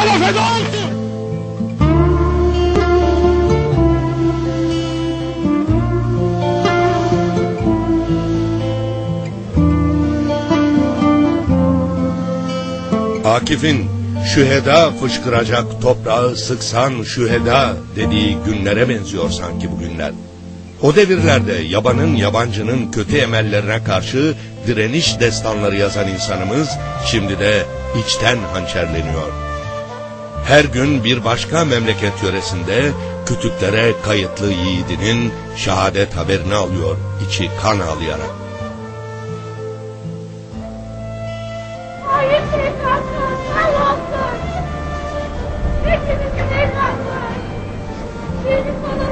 sana feda olsun. Akif'in şüheda fışkıracak toprağı sıksan şüheda dediği günlere benziyor sanki bu günler. O devirlerde yabanın yabancının kötü emellerine karşı direniş destanları yazan insanımız şimdi de içten hançerleniyor. Her gün bir başka memleket yöresinde kütüklere kayıtlı yiğidinin şehadet haberini alıyor içi kan ağlayarak. Hayır şeytanım, Allah'ım. Hepimizin olanım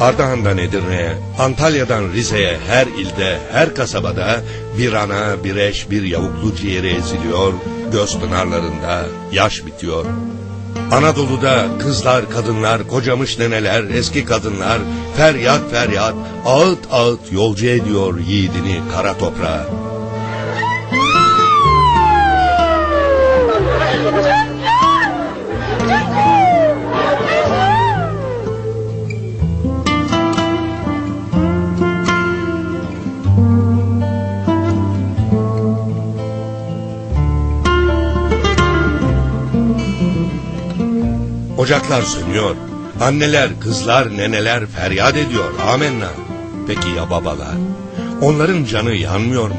Ardahan'dan Edirne'ye, Antalya'dan Rize'ye her ilde, her kasabada bir ana, bir eş, bir yavuklu ciğeri eziliyor, göz pınarlarında yaş bitiyor. Anadolu'da kızlar, kadınlar, kocamış neneler, eski kadınlar feryat feryat, ağıt ağıt yolcu ediyor yiğidini kara toprağa. Ocaklar sönüyor. Anneler, kızlar, neneler feryat ediyor. Amenna. Peki ya babalar? Onların canı yanmıyor mu?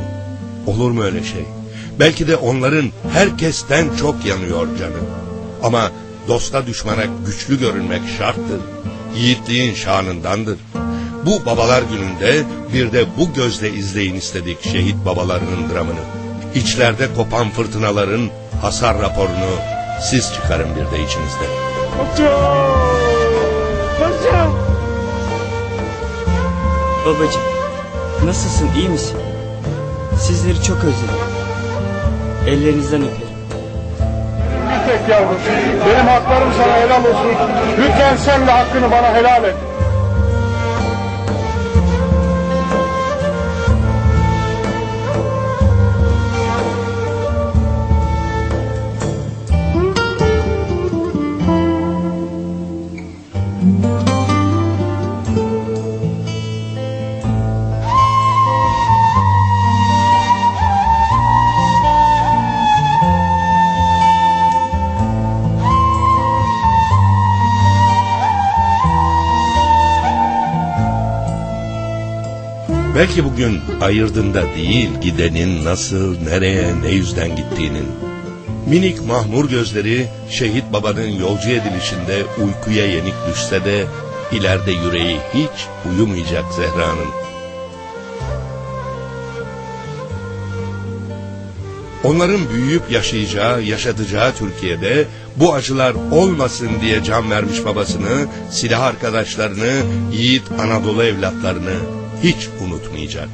Olur mu öyle şey? Belki de onların herkesten çok yanıyor canı. Ama dosta düşmana güçlü görünmek şarttır. Yiğitliğin şanındandır. Bu babalar gününde bir de bu gözle izleyin istedik şehit babalarının dramını. İçlerde kopan fırtınaların hasar raporunu siz çıkarın bir de içinizde. Babacığım, nasılsın, iyi misin? Sizleri çok özledim. Ellerinizden öperim. Bir tek yavrum. Benim haklarım sana helal olsun. Lütfen sen de hakkını bana helal et. Belki bugün ayırdığında değil gidenin nasıl, nereye, ne yüzden gittiğinin. Minik mahmur gözleri şehit babanın yolcu edilişinde uykuya yenik düşse de ileride yüreği hiç uyumayacak Zehra'nın. Onların büyüyüp yaşayacağı, yaşatacağı Türkiye'de bu acılar olmasın diye can vermiş babasını, silah arkadaşlarını, yiğit Anadolu evlatlarını hiç unutmayacak.